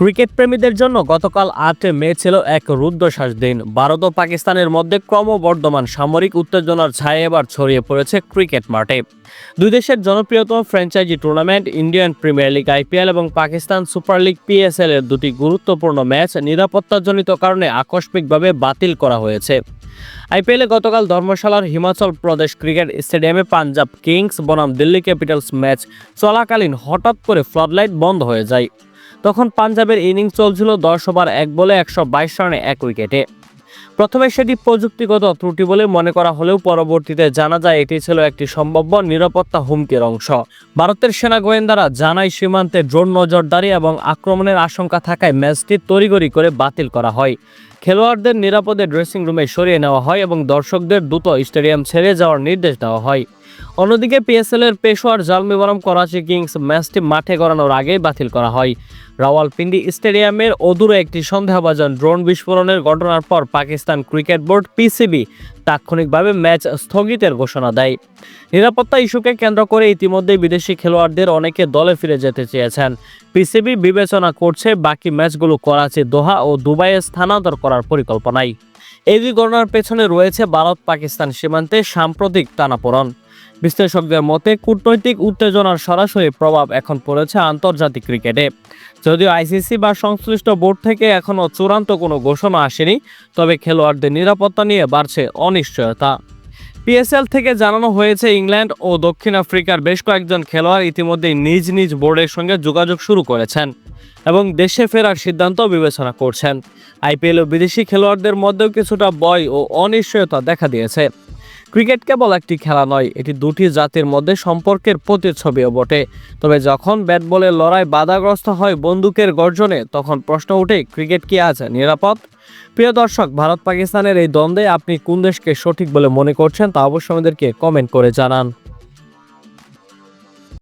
Cricket প্রেমীদের জন্য গতকাল আট মে ছিল এক রুদ্ধশ্বাস দিন। ভারত ও পাকিস্তানের মধ্যে ক্রমবর্ধমান সামরিক উত্তেজনার ছায়া এবার ছড়িয়ে পড়েছে ক্রিকেট মাঠে। দুই দেশের জনপ্রিয়তম franchise tournament, Indian Premier League, IPL এবং পাকিস্তান সুপার লিগ পিএসএল এর দুটি গুরুত্বপূর্ণ ম্যাচ নিরাপত্তাজনিত কারণে আকস্মিকভাবে বাতিল করা হয়েছে। আইপিএলে গতকাল ধর্মশালার হিমাচল প্রদেশ ক্রিকেট স্টেডিয়ামে পাঞ্জাব কিংস বনাম দিল্লি ক্যাপিটালস ম্যাচ চলাকালীন হঠাৎ করে ফ্লাডলাইট বন্ধ হয়ে যায়। তখন পাঞ্জাবের ইনিংস চলছিল দশ ওভার এক বলে একশো বাইশ রানে এক উইকেটে। প্রথমে সেটি প্রযুক্তিগত ত্রুটি বলে মনে করা হলেও পরবর্তীতে জানা যায় এটি ছিল একটি সম্ভাব্য নিরাপত্তা হুমকির অংশ। ভারতের সেনা গোয়েন্দারা জানায়, সীমান্তে ড্রোন নজরদারি এবং আক্রমণের আশঙ্কা থাকায় ম্যাচটি তড়িগড়ি করে বাতিল করা হয়। খেলোয়াড়দের নিরাপদে ড্রেসিং রুমে সরিয়ে নেওয়া হয় এবং দর্শকদের দ্রুত স্টেডিয়াম ছেড়ে যাওয়ার নির্দেশ দেওয়া হয়। অন্যদিকে পিএসএল এর পেশোয়ার জালমি বনাম করাচি কিংস ম্যাচটি মাঠে গড়ানোর আগেই বাতিল করা হয়। রাওয়ালপিন্ডি স্টেডিয়ামের অদূরে একটি সন্দেহভাজন ড্রোন বিস্ফোরণের ঘটনার পর পাকিস্তান ক্রিকেট বোর্ড পিসিবি তাৎক্ষণিকভাবে ম্যাচ স্থগিতের ঘোষণা দেয়। নিরাপত্তা ইস্যুকে কেন্দ্র করে ইতিমধ্যেই বিদেশি খেলোয়াড়দের অনেকে দলে ফিরে যেতে চেয়েছেন। পিসিবি বিবেচনা করছে বাকি ম্যাচগুলো করাচি, দোহা ও দুবাইয়ে স্থানান্তর করার পরিকল্পনায় এই দুই ঘটনার পেছনে রয়েছে ভারত পাকিস্তান সীমান্তে সাম্প্রতিক টানাপোড়ন। বিশ্লেষকদের মতে, কূটনৈতিক উত্তেজনার সরাসরি প্রভাব এখন পড়েছে আন্তর্জাতিক ক্রিকেটে। যদিও আইসিসি বা সংশ্লিষ্ট বোর্ড থেকে এখনও চূড়ান্ত কোনো ঘোষণা আসেনি, তবে খেলোয়াড়দের নিরাপত্তা নিয়ে বাড়ছে অনিশ্চয়তা। পিএসএল থেকে জানানো হয়েছে, ইংল্যান্ড ও দক্ষিণ আফ্রিকার বেশ কয়েকজন খেলোয়াড় ইতিমধ্যেই নিজ নিজ বোর্ডের সঙ্গে যোগাযোগ শুরু করেছেন। এবং দেশে ফেরার সিদ্ধান্ত বিবেচনা করছেন। আইপিএল ও বিদেশি খেলোয়াড়দের মধ্যেও কিছুটা বয় ও অনিশ্চয়তা দেখা দিয়েছে। ক্রিকেট কেবল একটি খেলা নয়, এটি দুটি জাতির মধ্যে সম্পর্কের প্রতিচ্ছবিও বটে। তবে যখন ব্যাট বলের লড়াই বাধাগ্রস্ত হয় বন্দুকের গর্জনে, তখন প্রশ্ন ওঠে, ক্রিকেট কি আজ নিরাপদ? প্রিয় দর্শক ভারত পাকিস্তানের এই দ্বন্দ্বে আপনি কোন দেশকে সঠিক বলে মনে করছেন তা অবশ্যই আমাদেরকে কমেন্ট করে জানান।